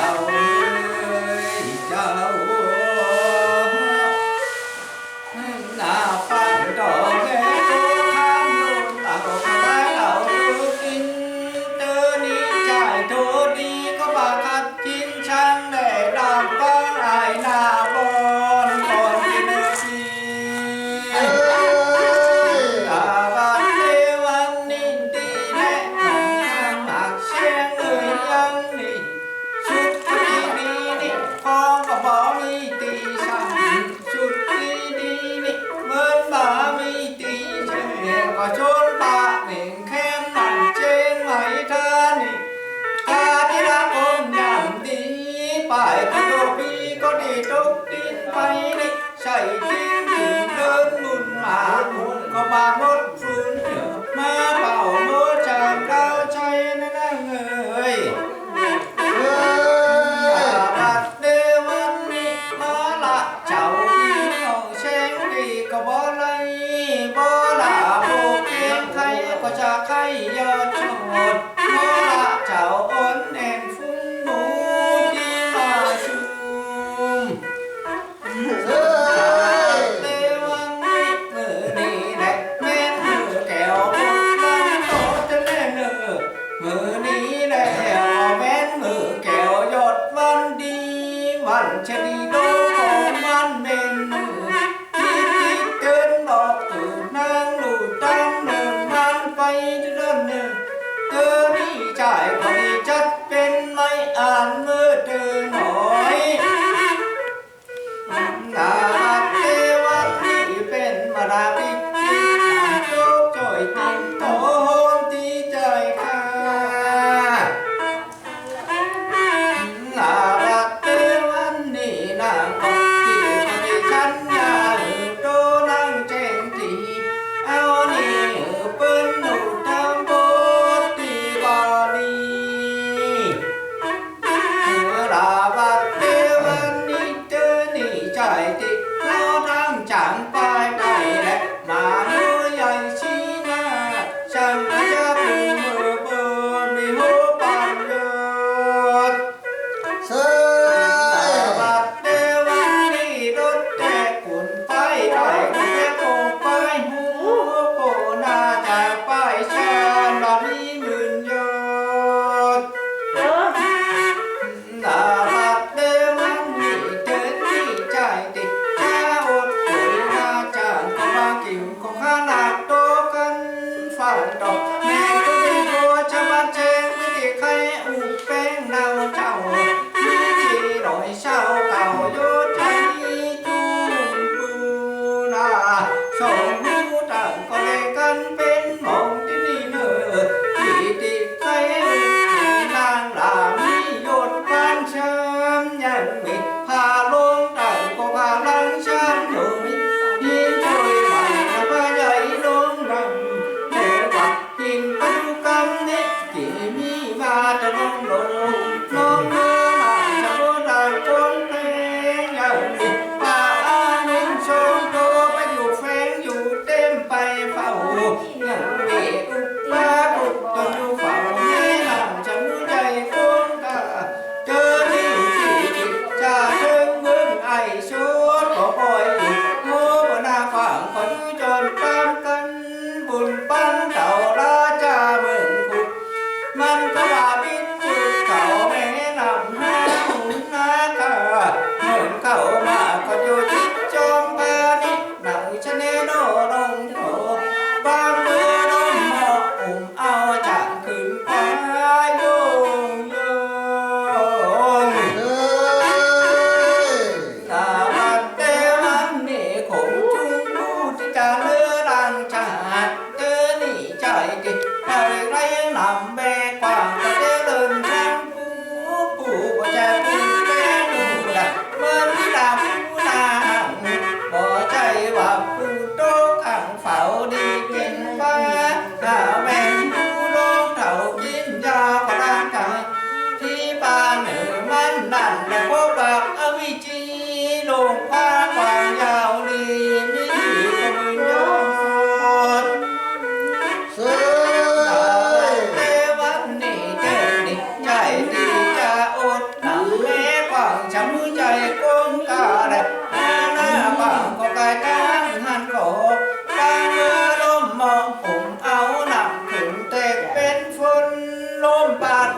Tchau. ายกิโลปีก็ดีตกดินไปนี่ใช่ที่ถึงเดินมุนมาหุ่นก็มาหมดฟืนมาเป่าโมจามก้าวใจนั่นเอยเอ้ยบัดเดวันนี้มาละเจ้าที่ห้องเชงดีก็บ่ไรบ่ละโบเพียงใครก็จะใครยอดชด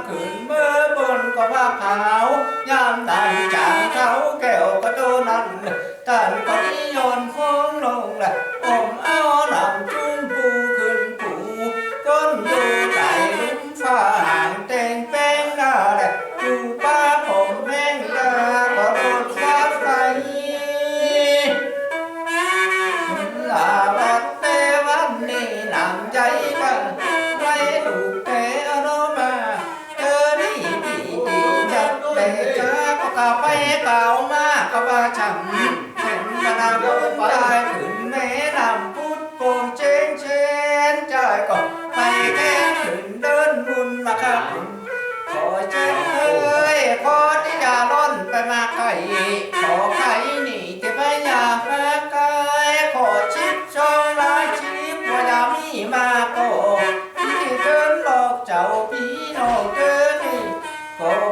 ขืนเมื่อบนก็ว่าเผายามตายจากเขาแก้วก็โดนันตานก็ Hồ Cơ.